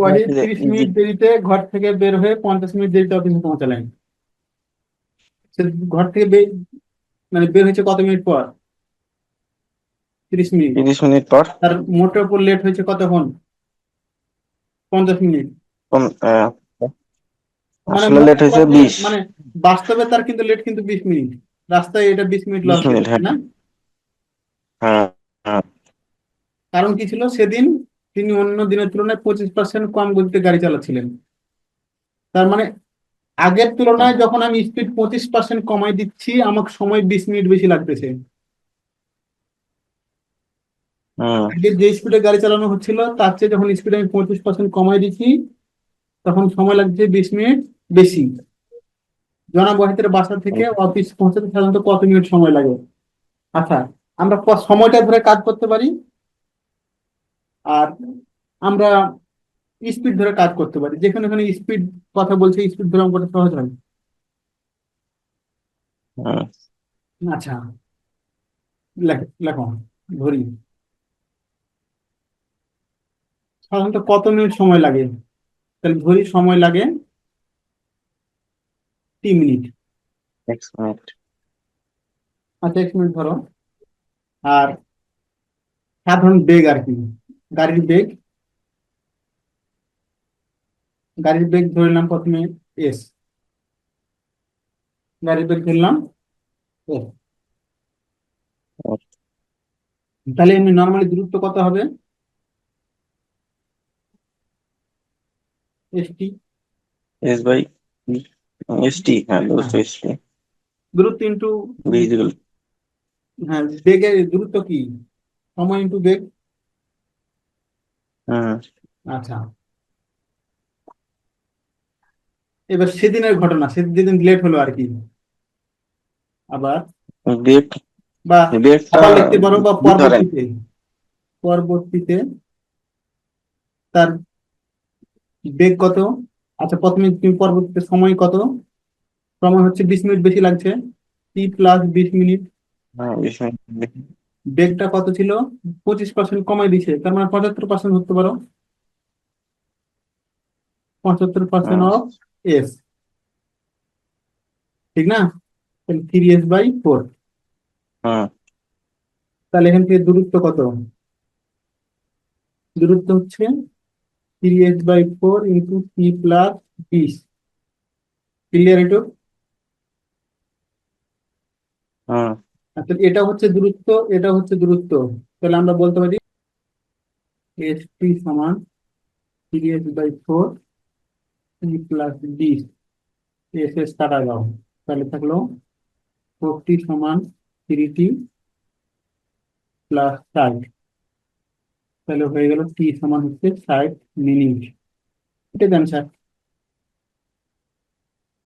ওয়াহিদ তিরিশ মিনিট দেরিতে ঘর থেকে বের হয়ে পঞ্চাশ মিনিট দেরিতে অফিসে পৌঁছালেন। ঘর থেকে মানে বের হয়েছে কত মিনিট পর? তিরিশ মিনিট। তিরিশ মিনিট পর? তার মোটের উপর লেট হয়েছে কতক্ষণ? পঞ্চাশ মিনিট। মানে আসলে লেট হয়েছে বিশ। মানে বাস্তবে তার কিন্তু লেট কিন্তু বিশ মিনিট। রাস্তায় এটা বিশ মিনিট লস 20 মিনিট, হ্যাঁ। না? হ্যাঁ। কারণ কি ছিল? সেদিন তিনি অন্য দিনের তুলনায় পঁচিশ পার্সেন্ট কম গতিতে গাড়ি চালাচ্ছিলেন। তার মানে আগের তুলনায় যখন আমি স্পিড পঁচিশ পার্সেন্ট কমাই দিচ্ছি আমার সময় বিশ মিনিট বেশি লাগতেছে। হুম আগে যে স্পিডে গাড়ি চালানো হচ্ছিল তার চেয়ে যখন স্পিড আমি পঁচিশ পার্সেন্ট কমাই দিচ্ছি তখন সময় লাগছে বিশ মিনিট বেশি। জনাব ওয়াহিদের বাসা থেকে অফিস পৌঁছাতে সাধারণত কত মিনিট সময় লাগে? আচ্ছা আমরা সময়টা ধরে কাজ করতে পারি? আর আমরা স্পিড ধরে কাজ করতে পারি। যেখানে ওখানে স্পিড কথা বলছে স্পিড ধরে অঙ্কটা সহজ হয়। আচ্ছা। লেখ- ধরি। সাধারণত কত মিনিট সময় লাগে? তাহলে ধরি সময় লাগে তিন মিনিট। আচ্ছা এক মিনিট ধরো। আর সাধারণ বেগ আর কি? গাড়ির বেগ গাড়ির বেগ ধরলাম প্রথমে এস গাড়ির বেগ ধরলাম তাহলে এমনি নর্মালি দূরত্ব কত হবে? S t s by s t হ্যাঁ দোস্ত এস টি দূরত্ব ইন্টু হ্যাঁ বেগের দূরত্ব কি? সময় ইন্টু বেগ আচ্ছা। এবার সেদিনের ঘটনা সেদিন লেট হলো আর কি। আবার? বা লিখতে পারো বা পরবর্তীতে? পরবর্তীতে তার বেগ কত? আচ্ছা প্রথমে তুমি পরবর্তীতে সময় কত? সময় হচ্ছে বিশ মিনিট বেশি লাগছে। টি প্লাস বিশ মিনিট। হ্যাঁ বিশ মিনিট। বেগটা কত ছিল? পঁচিশ পার্সেন্ট কমাই দিছে তার মানে পঁচাত্তর পার্সেন্ট ধরতে পারো। পঁচাত্তর পার্সেন্ট অফ এস ঠিক না? তাহলে থ্রি এস বাই ফোর তাহলে এখান থেকে দূরত্ব কত? দূরত্ব হচ্ছে three s by four into three plus বিশ ক্লিয়ার একটু হুম আচ্ছা এটা হচ্ছে দূরত্ব, এটা হচ্ছে দূরত্ব। তাহলে আমরা বলতে পারি এস টি সমান three by four three plus বিশ এস এস কাটা দাও তাহলে থাকল ফোর টি সমান থ্রি টি প্লাস ষাট। তাহলে হয়ে গেল টি সমান হচ্ছে ষাট মিনিট এটাই অ্যান্সার